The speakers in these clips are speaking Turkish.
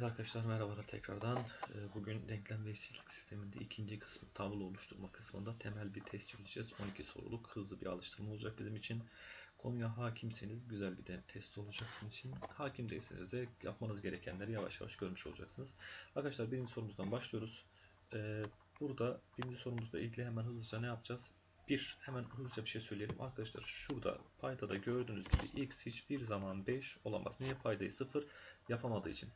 Evet arkadaşlar merhabalar tekrardan. Ee, Bugün denklem ve eşitsizlik sisteminde ikinci kısmı tablo oluşturma kısmında temel bir test çözeceğiz. 12 soruluk hızlı bir alıştırma olacak bizim için. Konuya hakimseniz güzel bir de test olacak sizin için. Hakim değilseniz de yapmanız gerekenleri yavaş yavaş görmüş olacaksınız. Arkadaşlar birinci sorumuzdan başlıyoruz. Ee, Burada birinci sorumuzla ilgili hemen hızlıca ne yapacağız? Bir, hemen hızlıca bir şey söyleyelim. Arkadaşlar şurada paydada gördüğünüz gibi x hiçbir zaman 5 olamaz. Niye paydayı 0 yapamadığı için.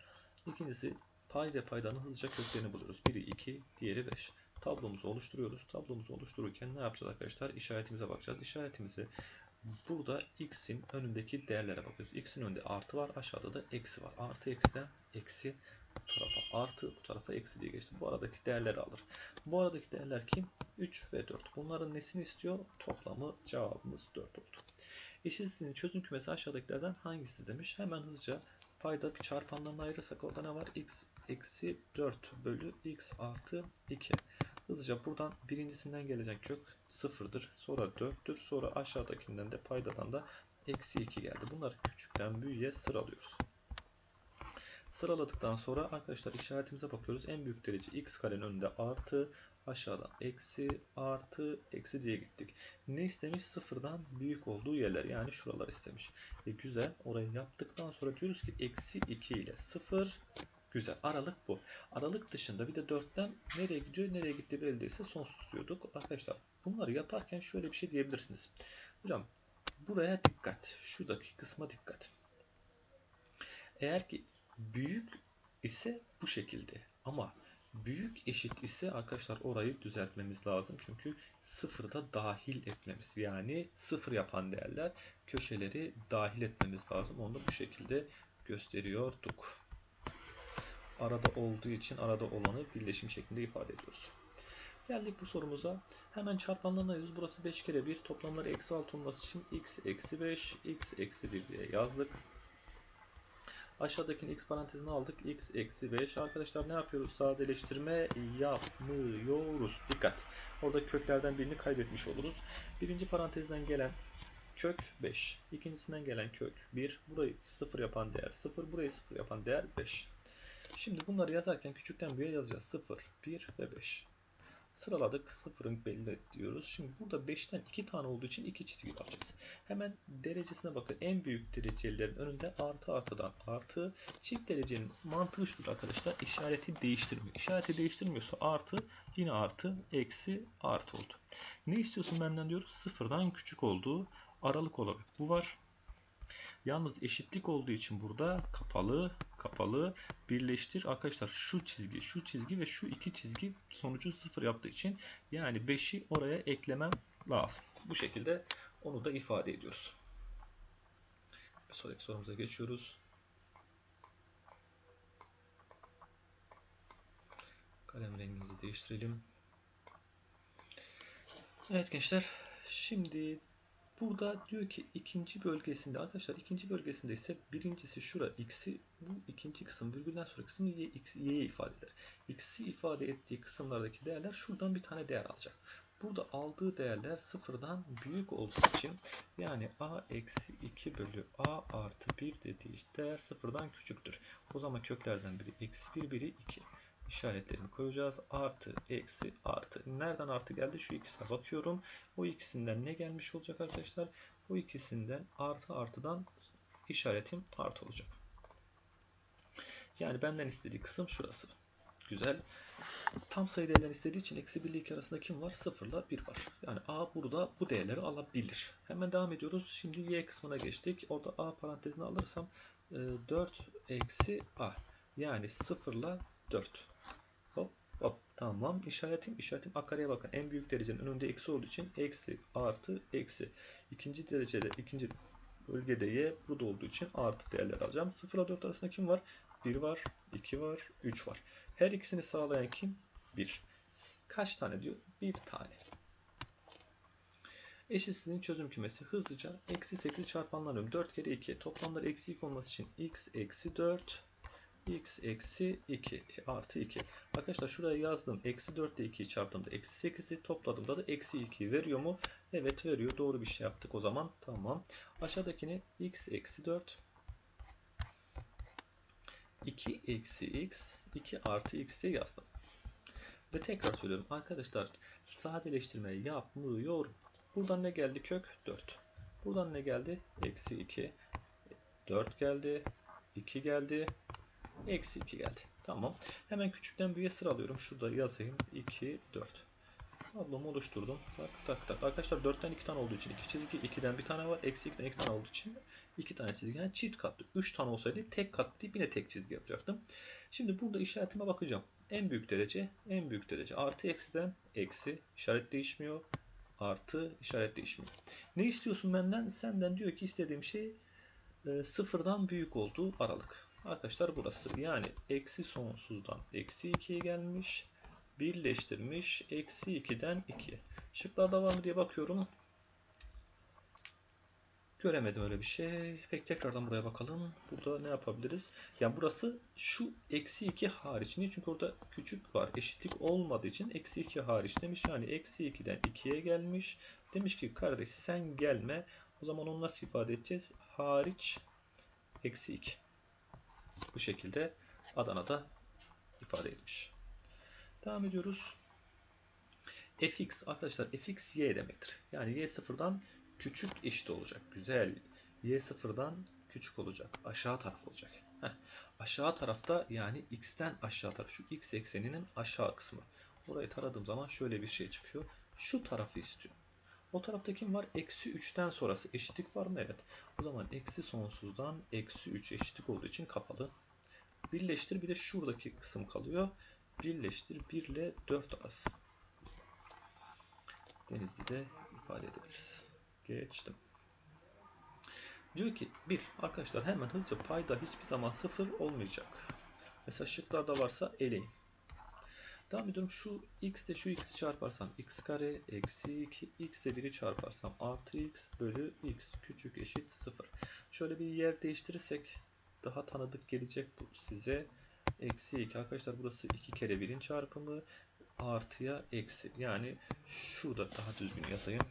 İkincisi pay ve paydanın hızlıca köklerini buluyoruz. Biri 2, diğeri 5. Tablomuzu oluşturuyoruz. Tablomuzu oluştururken ne yapacağız arkadaşlar? İşaretimize bakacağız. İşaretimizi burada x'in önündeki değerlere bakıyoruz. x'in önünde artı var. Aşağıda da eksi var. Artı eksiden eksi bu tarafa artı bu tarafa eksi diye geçti. Bu aradaki değerleri alır. Bu aradaki değerler kim? 3 ve 4. Bunların nesini istiyor? Toplamı cevabımız 4 oldu. Eşitsizliğin çözüm kümesi aşağıdakilerden hangisi demiş. Hemen hızlıca payda bir çarpanlarını ayırırsak orada ne var? x eksi 4 bölü x artı 2. Hızlıca buradan birincisinden gelecek kök sıfırdır. Sonra 4'tür. Sonra aşağıdakinden de paydadan da eksi 2 geldi. Bunları küçükten büyüğe sıralıyoruz. Sıraladıktan sonra arkadaşlar işaretimize bakıyoruz. En büyük derece x karenin önünde artı aşağıdan eksi artı eksi diye gittik. Ne istemiş? Sıfırdan büyük olduğu yerler yani şuralar istemiş. E güzel orayı yaptıktan sonra diyoruz ki eksi 2 ile 0 güzel aralık bu. Aralık dışında bir de 4'ten nereye gidiyor nereye gitti belli değilse sonsuz diyorduk. Arkadaşlar bunları yaparken şöyle bir şey diyebilirsiniz. Hocam buraya dikkat. Şuradaki kısma dikkat. Eğer ki büyük ise bu şekilde ama büyük eşit ise arkadaşlar orayı düzeltmemiz lazım. Çünkü sıfırda dahil etmemiz yani sıfır yapan değerler köşeleri dahil etmemiz lazım. Onu da bu şekilde gösteriyorduk. Arada olduğu için arada olanı birleşim şeklinde ifade ediyoruz. Geldik bu sorumuza. Hemen çarpanlarına ayırıyoruz. Burası 5 kere 1. Toplamları eksi 6 olması için x eksi 5, x eksi 1 diye yazdık. Aşağıdakini x parantezine aldık. x eksi 5. Arkadaşlar ne yapıyoruz? Sadeleştirme yapmıyoruz. Dikkat. Orada köklerden birini kaybetmiş oluruz. Birinci parantezden gelen kök 5. İkincisinden gelen kök 1. Burayı 0 yapan değer 0. Burayı 0 yapan değer 5. Şimdi bunları yazarken küçükten büyüğe yazacağız. 0, 1 ve 5. Sıraladık. Sıfırın belli diyoruz. Şimdi burada 5'ten 2 tane olduğu için 2 çizgi yapacağız. Hemen derecesine bakın. En büyük derecelerin önünde artı artıdan artı. Çift derecenin mantığı şudur arkadaşlar. İşareti değiştirmiyor. İşareti değiştirmiyorsa artı yine artı eksi artı oldu. Ne istiyorsun benden diyoruz? Sıfırdan küçük olduğu aralık olarak bu var. Yalnız eşitlik olduğu için burada kapalı kapalı birleştir. Arkadaşlar şu çizgi, şu çizgi ve şu iki çizgi sonucu sıfır yaptığı için yani 5'i oraya eklemem lazım. Bu şekilde onu da ifade ediyoruz. Sonraki sorumuza geçiyoruz. Kalem rengimizi değiştirelim. Evet gençler. Şimdi Burada diyor ki ikinci bölgesinde arkadaşlar ikinci bölgesinde ise birincisi şura x'i bu ikinci kısım virgülden sonra kısmı y, x, y'yi ifade eder. x'i ifade ettiği kısımlardaki değerler şuradan bir tane değer alacak. Burada aldığı değerler sıfırdan büyük olduğu için yani a eksi 2 bölü a artı 1 dediği değer sıfırdan küçüktür. O zaman köklerden biri eksi 1 biri 2 işaretlerini koyacağız. Artı, eksi, artı. Nereden artı geldi? Şu ikisine bakıyorum. O ikisinden ne gelmiş olacak arkadaşlar? Bu ikisinden artı artıdan işaretim artı olacak. Yani benden istediği kısım şurası. Güzel. Tam sayı değerler istediği için eksi 1 ile 2 arasında kim var? 0 ile 1 var. Yani a burada bu değerleri alabilir. Hemen devam ediyoruz. Şimdi y kısmına geçtik. Orada a parantezini alırsam 4 e, eksi a. Yani 0 ile 4. Hop tamam. İşaretim işaretim akareye bakın. En büyük derecenin önünde eksi olduğu için eksi artı eksi. İkinci derecede ikinci bölgede y burada olduğu için artı değerler alacağım. 0 ile 4 arasında kim var? 1 var, 2 var, 3 var. Her ikisini sağlayan kim? 1. Kaç tane diyor? 1 tane. Eşitsizliğin çözüm kümesi hızlıca eksi 8 çarpanlanıyorum. 4 kere 2. Toplamları eksi 2 olması için x eksi 4 x eksi 2 artı 2. Arkadaşlar şuraya yazdım. Eksi 4 ile 2'yi çarptığımda eksi 8'i topladığımda da eksi 2'yi veriyor mu? Evet veriyor. Doğru bir şey yaptık o zaman. Tamam. Aşağıdakini x eksi 4 2 eksi x 2 artı x diye yazdım. Ve tekrar söylüyorum arkadaşlar sadeleştirme yapmıyor. Buradan ne geldi kök? 4. Buradan ne geldi? Eksi 2. 4 geldi. 2 geldi. Eksi 2 geldi. Tamam. Hemen küçükten büyüğe sıralıyorum. Şurada yazayım. 2, 4. Tablomu oluşturdum. Tak tak tak. Arkadaşlar 4'ten 2 tane olduğu için 2 çizgi. 2'den bir tane var. Eksi 2'den 2 tane olduğu için 2 tane çizgi. Yani çift katlı. 3 tane olsaydı tek katlı deyip yine tek çizgi yapacaktım. Şimdi burada işaretime bakacağım. En büyük derece, en büyük derece. Artı eksiden eksi. işaret değişmiyor. Artı işaret değişmiyor. Ne istiyorsun benden? Senden diyor ki istediğim şey e, sıfırdan büyük olduğu aralık. Arkadaşlar burası. Yani eksi sonsuzdan eksi 2'ye gelmiş. Birleştirmiş. Eksi 2'den 2'ye. Şıklarda var mı diye bakıyorum. Göremedim öyle bir şey. Peki tekrardan buraya bakalım. Burada ne yapabiliriz? Yani burası şu eksi 2 hariç. Niye? Çünkü orada küçük var. Eşitlik olmadığı için eksi 2 hariç demiş. Yani eksi 2'den 2'ye gelmiş. Demiş ki kardeş sen gelme. O zaman onu nasıl ifade edeceğiz? Hariç eksi 2. Bu şekilde Adana'da ifade edilmiş. Devam ediyoruz. fx arkadaşlar fx y demektir. Yani y sıfırdan küçük eşit olacak. Güzel. Y sıfırdan küçük olacak. Aşağı taraf olacak. Heh. Aşağı tarafta yani x'ten aşağı taraf. Şu x ekseninin aşağı kısmı. Burayı taradığım zaman şöyle bir şey çıkıyor. Şu tarafı istiyorum. O tarafta kim var? Eksi 3'ten sonrası eşitlik var mı? Evet. O zaman eksi sonsuzdan eksi 3 eşitlik olduğu için kapalı. Birleştir bir de şuradaki kısım kalıyor. Birleştir 1 ile 4 arası. Denizli'de ifade edebiliriz. Geçtim. Diyor ki bir arkadaşlar hemen hızlıca payda hiçbir zaman sıfır olmayacak. Mesela şıklarda varsa eleyin. Devam ediyorum. Şu x de şu x'i çarparsam x kare eksi 2 x de 1'i çarparsam artı x bölü x küçük eşit 0. Şöyle bir yer değiştirirsek daha tanıdık gelecek bu size. Eksi 2 arkadaşlar burası 2 kere 1'in çarpımı artıya eksi. Yani şurada daha düzgün yazayım.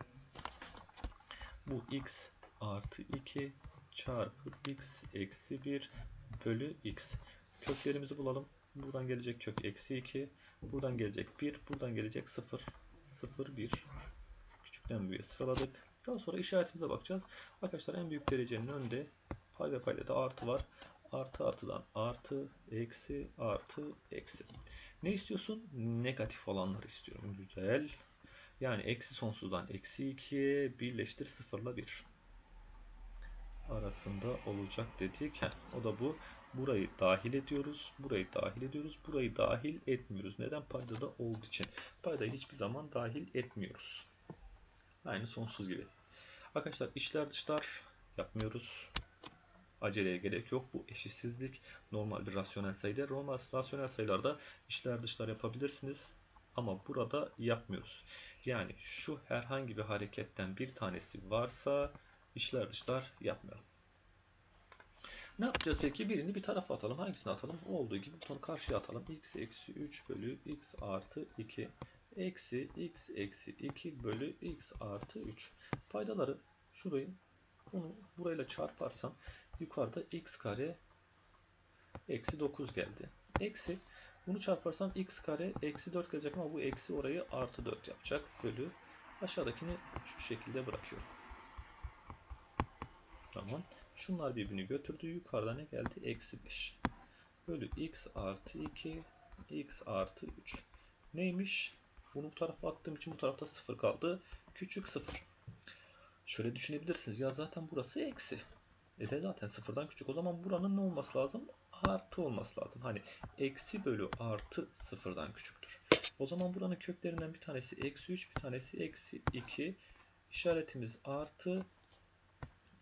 Bu x artı 2 çarpı x eksi 1 bölü x. Köklerimizi bulalım. Buradan gelecek kök eksi 2. Buradan gelecek 1. Buradan gelecek 0. 0, 1. Küçükten büyüğe sıraladık. Daha sonra işaretimize bakacağız. Arkadaşlar en büyük derecenin önünde payda payda da artı var. Artı artıdan artı, eksi, artı, eksi. Ne istiyorsun? Negatif olanları istiyorum. Güzel. Yani eksi sonsuzdan eksi 2'ye birleştir 0 ile 1 arasında olacak dedik. O da bu. Burayı dahil ediyoruz. Burayı dahil ediyoruz. Burayı dahil etmiyoruz. Neden? Paydada olduğu için. Paydayı hiçbir zaman dahil etmiyoruz. Aynı sonsuz gibi. Arkadaşlar içler dışlar yapmıyoruz. Aceleye gerek yok. Bu eşitsizlik normal bir rasyonel sayıdır. Normal rasyonel sayılarda içler dışlar yapabilirsiniz. Ama burada yapmıyoruz. Yani şu herhangi bir hareketten bir tanesi varsa içler dışlar yapmayalım. Ne yapacağız peki? Birini bir tarafa atalım. Hangisini atalım? Olduğu gibi butonu karşıya atalım. x eksi 3 bölü x artı 2 eksi x eksi 2 bölü x artı 3. Paydaları şurayı bunu burayla çarparsam yukarıda x kare eksi 9 geldi. Eksi bunu çarparsam x kare eksi 4 gelecek ama bu eksi orayı artı 4 yapacak. Bölü aşağıdakini şu şekilde bırakıyorum. Tamam. Şunlar birbirini götürdü. Yukarıda ne geldi? Eksi 5. Bölü x artı 2 x artı 3. Neymiş? Bunu bu tarafa attığım için bu tarafta 0 kaldı. Küçük 0. Şöyle düşünebilirsiniz. Ya zaten burası eksi. E de zaten sıfırdan küçük. O zaman buranın ne olması lazım? Artı olması lazım. Hani eksi bölü artı sıfırdan küçüktür. O zaman buranın köklerinden bir tanesi eksi 3, bir tanesi eksi 2. İşaretimiz artı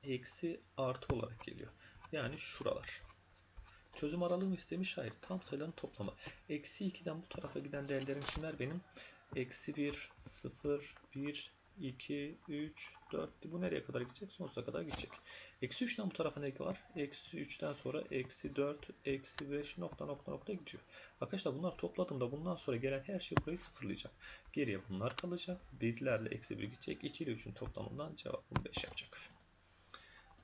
eksi artı olarak geliyor. Yani şuralar. Çözüm aralığını istemiş. Hayır. Tam sayıların toplamı. Eksi 2'den bu tarafa giden değerlerim kimler benim? Eksi 1, 0, 1, 2, 3, 4. Bu nereye kadar gidecek? Sonsuza kadar gidecek. Eksi 3'ten bu tarafa ne var? Eksi 3'ten sonra eksi 4, eksi 5 nokta nokta nokta gidiyor. Arkadaşlar bunlar topladığımda bundan sonra gelen her şey burayı sıfırlayacak. Geriye bunlar kalacak. 1'lerle eksi 1 gidecek. 2 ile 3'ün toplamından cevabım 5 yapacak.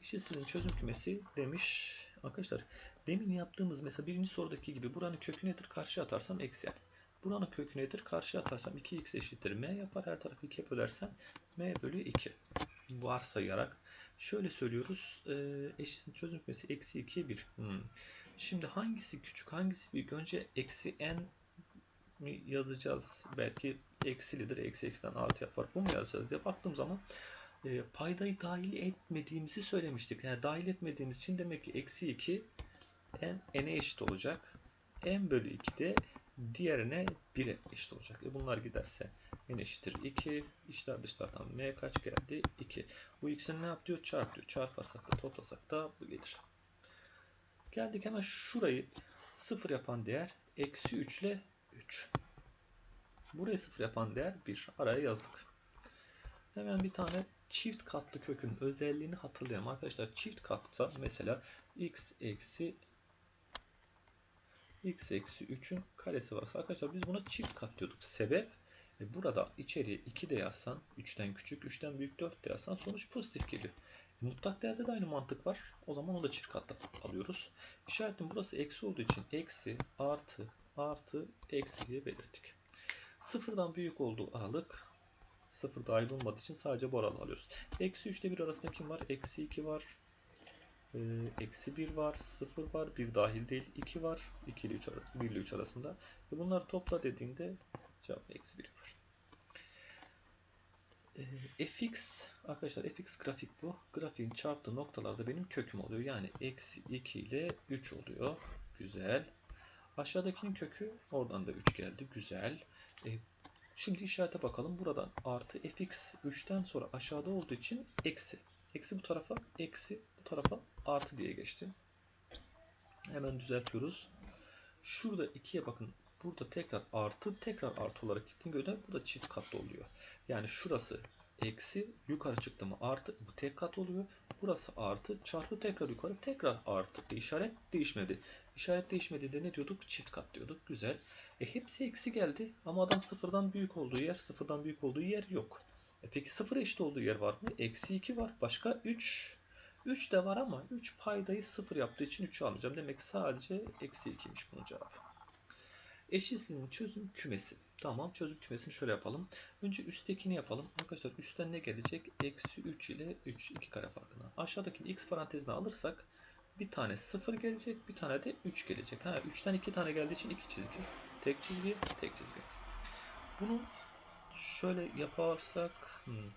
İşte sizin çözüm kümesi demiş. Arkadaşlar Demin yaptığımız mesela birinci sorudaki gibi buranın kökü nedir? Karşı atarsam eksi n. Buranın kökü nedir? Karşı atarsam 2x eşittir m yapar. Her tarafı 2'ye bölersem m bölü 2. Varsayarak şöyle söylüyoruz. E, eşitsin çözüm kümesi eksi 2 1. Hmm. Şimdi hangisi küçük hangisi büyük? Önce eksi n mi yazacağız? Belki eksilidir. Eksi eksiden artı yapar. Bu mu yazacağız diye baktığım zaman e, paydayı dahil etmediğimizi söylemiştik. Yani dahil etmediğimiz için demek ki eksi 2 n, n'e eşit olacak. n bölü 2 de diğerine 1'e eşit olacak. E bunlar giderse n eşittir 2. İçler dışlardan m kaç geldi? 2. Bu ikisini ne yapıyor? Çarpıyor. Çarparsak da toplasak da bu gelir. Geldik hemen şurayı 0 yapan değer eksi 3 ile 3. Burayı 0 yapan değer 1. Araya yazdık. Hemen bir tane çift katlı kökün özelliğini hatırlayalım. Arkadaşlar çift katlısa mesela x eksi x eksi 3'ün karesi varsa arkadaşlar biz buna çift kat diyorduk. Sebep e burada içeriye 2 de yazsan 3'ten küçük 3'ten büyük 4 de yazsan sonuç pozitif geliyor. E, mutlak değerde de aynı mantık var. O zaman onu da çift katlı alıyoruz. İşaretim burası eksi olduğu için eksi artı artı eksi diye belirttik. Sıfırdan büyük olduğu aralık sıfır dahil olmadığı için sadece bu aralığı alıyoruz. Eksi 3 ile 1 arasında kim var? Eksi 2 var. Ee, eksi 1 var. 0 var. 1 dahil değil. 2 var. 2 ile 3, 1 ile 3 arasında. Ve bunları topla dediğinde cevap eksi 1 var. Ee, fx arkadaşlar fx grafik bu. Grafiğin çarptığı noktalarda benim köküm oluyor. Yani eksi 2 ile 3 oluyor. Güzel. Aşağıdakinin kökü oradan da 3 geldi. Güzel. E, şimdi işarete bakalım. Buradan artı fx 3'ten sonra aşağıda olduğu için eksi. Eksi bu tarafa eksi bu tarafa artı diye geçti. Hemen düzeltiyoruz. Şurada 2'ye bakın. Burada tekrar artı tekrar artı olarak gittiğine göre burada çift katlı oluyor. Yani şurası eksi yukarı çıktı mı artı bu tek kat oluyor. Burası artı çarpı tekrar yukarı tekrar artı. E, işaret değişmedi. İşaret değişmedi de ne diyorduk? Çift kat diyorduk. Güzel. E, hepsi eksi geldi ama adam sıfırdan büyük olduğu yer sıfırdan büyük olduğu yer yok. E, peki sıfır eşit olduğu yer var mı? Eksi 2 var. Başka 3 3 de var ama 3 paydayı sıfır yaptığı için 3'ü almayacağım. Demek sadece eksi 2'ymiş bunun cevabı. Eşitsizliğin çözüm kümesi. Tamam çözüm kümesini şöyle yapalım. Önce üsttekini yapalım. Arkadaşlar üstten ne gelecek? Eksi 3 ile 3 2 kare farkına. Aşağıdaki x parantezine alırsak bir tane 0 gelecek bir tane de 3 gelecek. Ha 3'ten 2 tane geldiği için 2 çizgi. Tek çizgi tek çizgi. Bunu şöyle yaparsak hmm,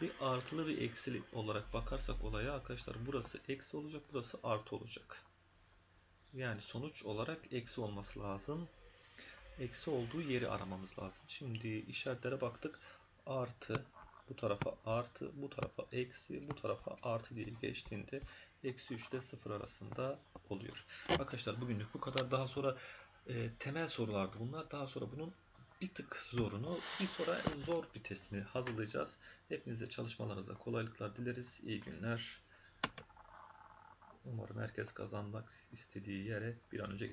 bir artılı bir eksili olarak bakarsak olaya arkadaşlar burası eksi olacak burası artı olacak. Yani sonuç olarak eksi olması lazım. Eksi olduğu yeri aramamız lazım. Şimdi işaretlere baktık. Artı bu tarafa artı bu tarafa eksi bu tarafa artı diye geçtiğinde eksi 3 ile 0 arasında oluyor. Arkadaşlar bugünlük bu kadar. Daha sonra e, temel sorulardı bunlar. Daha sonra bunun bir tık zorunu bir sonra zor bir testini hazırlayacağız. Hepinize çalışmalarınızda kolaylıklar dileriz. İyi günler. Umarım herkes kazanmak istediği yere bir an önce